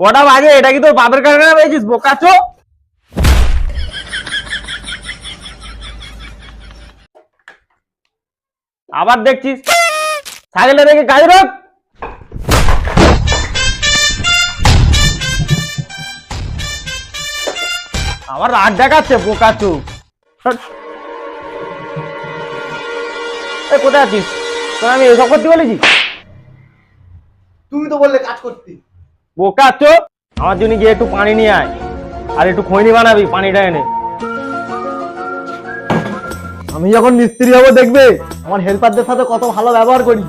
কটা বাজে, এটা কি তোর বাপের কারখানা পেয়েছিস বোকাচো আবার দেখছিস সাইকেলে রেখে কাজ রোক আবার রাগ দেখাচ্ছে বোকাচু কোথায় আছিস? তোর আমি এসব করতে বলেছি? তুমি তো বললে কাজ করতে। বোকা চো আমার জন্য গিয়ে একটু পানি নিয়ে আয়। আর একটু খৈনি বানাবি পানিটা এনে। আমি যখন মিস্ত্রি হব দেখবে আমার হেল্পারদের সাথে কত ভালো ব্যবহার করি।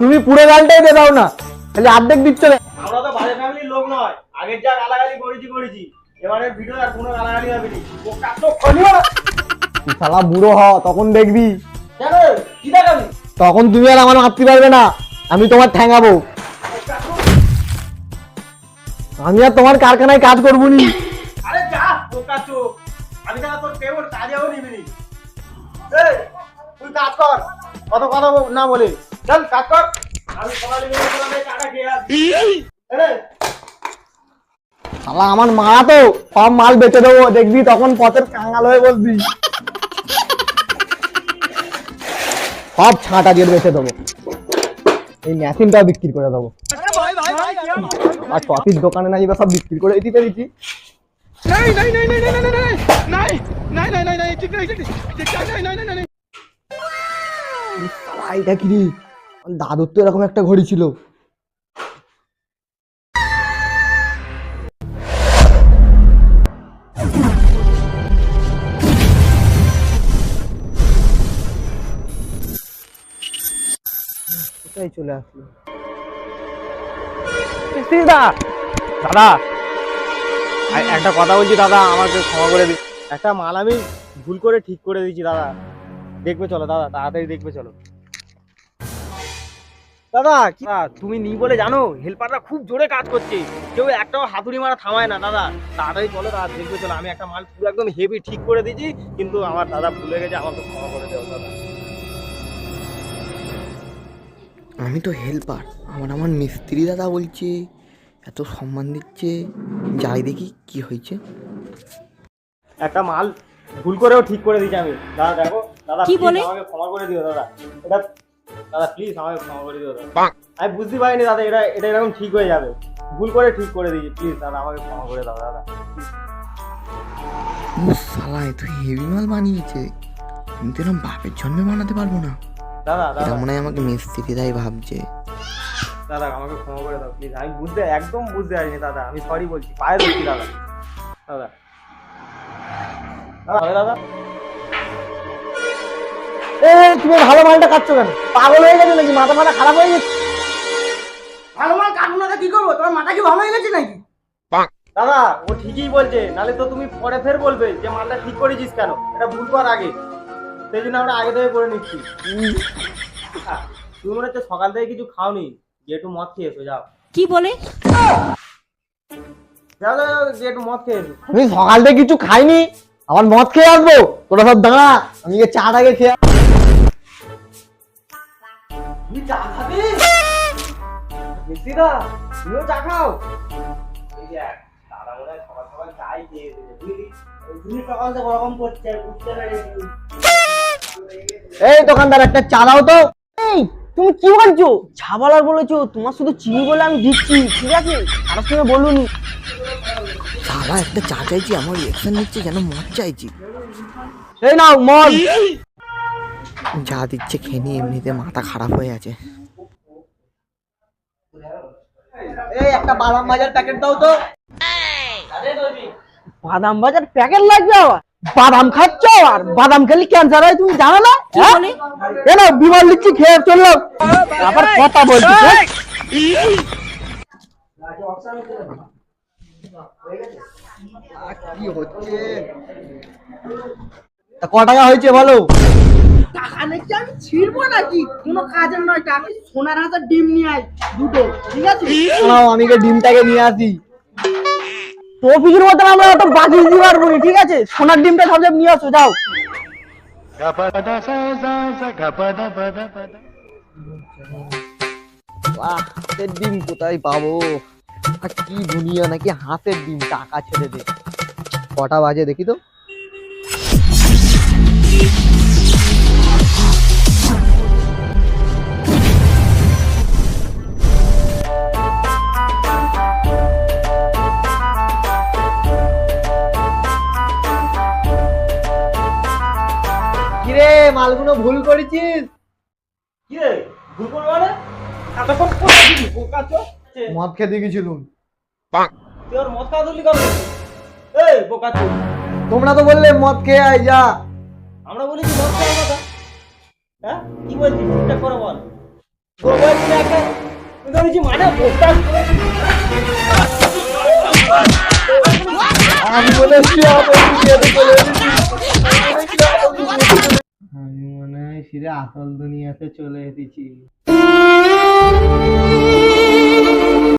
তুমি পুরো গানটাই দিয়ে দাও না। খালি অর্ধেক দিচ্ছ না। আমরা তো বাজে ফ্যামিলির লোক নয়। আগের যা গালাগালি করেছি করেছি। এবারের ভিডিও আর কোনো গালাগালি হবে না। বোকা খৈনি তুই শালা বুড়ো হ তখন দেখবি। কেন কি দেখাবি? তখন তুমি আর আমার মারতে পারবে না। আমি তোমার ঠ্যাঙাবো। আমি আর তোমার কারখানায় কাজ করব নি আরে যা বোকা চো আমি তাহলে তোর কাজেও নিবি নি তুই কাজ কর। কত কথা না বলে। চল কাজ কর। আমি সকালে এই খেয়ে আসি শালা আমার মা তো সব মাল বেচে দেবো। দেখবি তখন পথের কাঙ্গাল হয়ে বসবি। সব ছাঁটা দিয়ে বেচে দেবো। এই মেশিনটাও বিক্রি করে দেবো। আর টপির দোকানে নাই এবার সব বিক্রি করে দিতে পেরেছি এটা দাদুর তো এরকম একটা ঘড়ি ছিল চলে আসলো দা দাদা! একটা কথা বলছি দাদা, আমাকে ক্ষমা করে দিন। একটা মাল আমি ভুল করে ঠিক করে দিয়েছি, দাদা। দেখবে চলো, দাদা, তাড়াতাড়ি দেখবে চলো। দাদা, কি তুমি নি বলে জানো, হেল্পাররা খুব জোরে কাজ করছে। কেউ একটাও হাতুড়ি মারা থামায় না, দাদা। তাড়াতাড়ি চলো দাদা, দেখবে চলো। আমি একটা মাল পুরো একদম হেভি ঠিক করে দিয়েছি, কিন্তু আমার দাদা ভুলে গেছে, আমাকে ক্ষমা করে দেও দাদা। আমি তো হেল্পার আমার আমার মিস্ত্রি দাদা বলছে এত সম্মান দিচ্ছে। যাই দেখি কি হয়েছে। একটা মাল ভুল করেও ঠিক করে দিয়েছি আমি। দাদা দেখো দাদা কি বলে? আমাকে ক্ষমা করে দিও দাদা। এটা দাদা প্লিজ আমাকে ক্ষমা করে দিও দাদা। আমি বুঝতে পারিনি দাদা এটা এটা এরকম ঠিক হয়ে যাবে। ভুল করে ঠিক করে দিয়েছি প্লিজ দাদা আমাকে ক্ষমা করে দাও দাদা। ও শালা এ তো হেভি মাল বানিয়েছে। কিন্তু এরকম বাপের জন্মে বানাতে পারব না। দাদা এটা মনে হয় আমাকে মিস্ত্রি দাই ভাবছে। দাদা আমাকে ক্ষমা করে দাও প্লিজ আমি বুঝতে একদম বুঝতে পারিনি দাদা। আমি সরি বলছি। পায়ে ধরছি দাদা। দাদা। দাদা দাদা। এ তুমি ভালো মালটা খাচ্ছ কেন? পাগল হয়ে গেছে নাকি? মাথা মাথা খারাপ হয়ে গেছে? ভালো মাল কাটবো না কি করব? তোমার মাথা কি ভালো হয়ে গেছে নাকি? দাদা ও ঠিকই বলছে। নালে তো তুমি পরে ফের বলবে যে মালটা ঠিক করেছিস কেন? এটা ভুল কর আগে। সেই জন্য আমরা আগে থেকে করে নিচ্ছি। তুমি মনে হচ্ছে সকাল থেকে কিছু খাওনি? যে একটু মদ খেয়েছো যাও। কি বলে? যাও যাও, যাও, যে একটু মদ খেয়েছো। আমি সকাল থেকে কিছু খাইনি আবার মদ খেয়ে আসব? তোরা সব দাঁড়া আমি গিয়ে চাটাকে খেয়ে তুমি চা খাবে? মিস্ত্রিদা তুমিও চা খাও। দাদা মনে হয় সকাল সকাল চাই খেয়ে জন্যই সকাল থেকে ওরকম করছে বুঝতে পারিনি এই দোকানদার একটা চালাও তো। এই তুমি কি বলছো? ছাবালার বলেছ তোমার শুধু চিনি বলে আমি দিচ্ছি ঠিক আছে? আর তুমি বলুনি। শালা একটা চা চাইছি আমার রিয়াকশন নিচ্ছে যেন মদ চাইছি? এই নাও মদ। যা দিচ্ছে খেয়ে নিয়ে এমনিতে মাথা খারাপ হয়ে আছে। এই একটা বাদাম ভাজার প্যাকেট দাও তো। বাদাম বাজার প্যাকেট লাগবে আবার? বাদাম খাচ্ছ আর বাদাম খেলে ক্যান্সার হয় তুমি জানো না? কি? বলে? এ নাও বিমার লিচ্ছি খেয়ে চলল আবার কথা বলছি হ্যাঁ? কি হচ্ছে তা ক টাকা হয়েছে বলো? টাকা নাকি আমি ছিড়বো নাকি? কোনো কাজের নয় টাকা সোনার হাজার ডিম নিয়ে আয় দুটো ঠিক আছে? নাও আমি ডিমটাকে নিয়ে আসি। অফিসের মতন আমরা ওটা বাজিয়ে দিতে পারব ঠিক আছে? সোনার ডিমটা সব নিয়ে আসো যাও। বাহ হাতের ডিম কোথায় পাবো? আর কি দুনিয়া নাকি হাতের ডিম টাকা ছেড়ে দে। কটা বাজে দেখি তো। মালগুলো ভুল করেছিস? কি? রে ভুল করব মানে? এতক্ষণ কোথায় ছিলি? বোকা চো মদ খেতে গেছিলুম। তুই ওর মদ খাওয়া ধরলি কবে এই বোকা চো তোমরা তো বললে মদ খেয়ে আয় যা। আমরা বলেছি মদ খাওয়ার কথা? হ্যাঁ? কি বলছিস? ঠিকঠাক করে বল। তোর বলছি না একটা তুই বলেছি মানে বোকা আমি বলেছি। ফিরে আসল দুনিয়াতে চলে এসেছি।